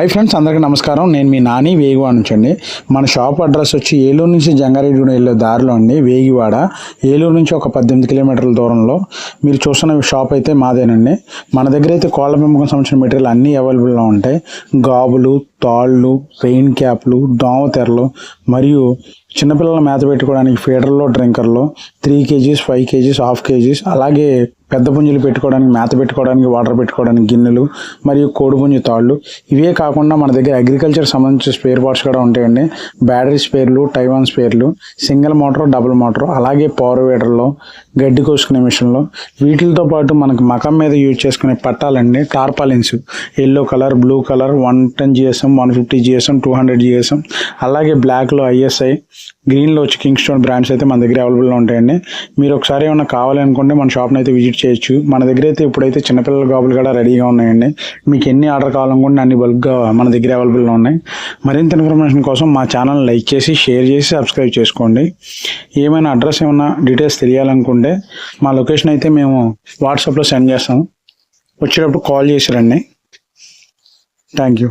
Hi friends అందరికీ నమస్కారం. నేను మీ నాని వేగివాడ నుంచి అండి. మన షాప్ అడ్రస్ వచ్చి ఏలూరు నుంచి జంగారెడ్డి వెళ్ళే దారిలో అండి వేగివాడ. ఏలూరు నుంచి ఒక పద్దెనిమిది కిలోమీటర్ల దూరంలో. మీరు చూస్తున్న షాప్ అయితే మాదేనండి. మన దగ్గర అయితే కోళ్ళ పెంపకం సంబంధించిన మెటీరియల్ అన్నీ అవైలబుల్లో ఉంటాయి. గాబులు తాళ్ళు రెయిన్ క్యాప్లు దోమ తెరలు మరియు చిన్నపిల్లల మేత పెట్టుకోవడానికి ఫీడర్లో డ్రింకర్లు three kgs five kgs half kgs అలాగే పెద్ద పుంజులు పెట్టుకోవడానికి మేత పెట్టుకోవడానికి వాటర్ పెట్టుకోవడానికి గిన్నెలు మరియు కోడిపుంజు తాళ్ళు. ఇవే కాకుండా మన దగ్గర అగ్రికల్చర్ సంబంధించిన స్పేర్ పార్ట్స్ కూడా ఉంటాయండి. బ్యాటరీ స్పేర్లు టైవాన్ స్పేర్లు సింగిల్ మోటార్ డబుల్ మోటార్ అలాగే పవర్ వేటర్లో గడ్డి కోసుకునే మిషన్లు వీటితో పాటు మనకు మకం మీద యూజ్ చేసుకునే పట్టాలండి. Tarpaulins yellow colour blue colour one ten GSM one fifty GSM two hundred GSM అలాగే బ్లాక్లో ఐఎస్ఐ గ్రీన్లో వచ్చి కింగ్ స్టోన్ బ్రాండ్స్ అయితే మన దగ్గర అవైలబుల్లో ఉంటాయండి. మీరు ఒకసారి ఏమైనా కావాలనుకుంటే మన షాప్ని అయితే విజిట్ చేయొచ్చు. మన దగ్గర అయితే ఇప్పుడైతే చిన్నపిల్లల గాబులు కూడా రెడీగా ఉన్నాయండి. మీకు ఎన్ని ఆర్డర్ కావాలనుకుంటే అన్ని బల్క్గా మన దగ్గర అవైలబుల్లో ఉన్నాయి. మరింత ఇన్ఫర్మేషన్ కోసం మా ఛానల్ లైక్ చేసి షేర్ చేసి సబ్స్క్రైబ్ చేసుకోండి. ఏమైనా అడ్రస్ ఏమైనా డీటెయిల్స్ తెలియాలనుకుంటే మా లొకేషన్ అయితే మేము వాట్సాప్లో సెండ్ చేస్తాం. వచ్చేటప్పుడు కాల్ చేసి రండి. Thank you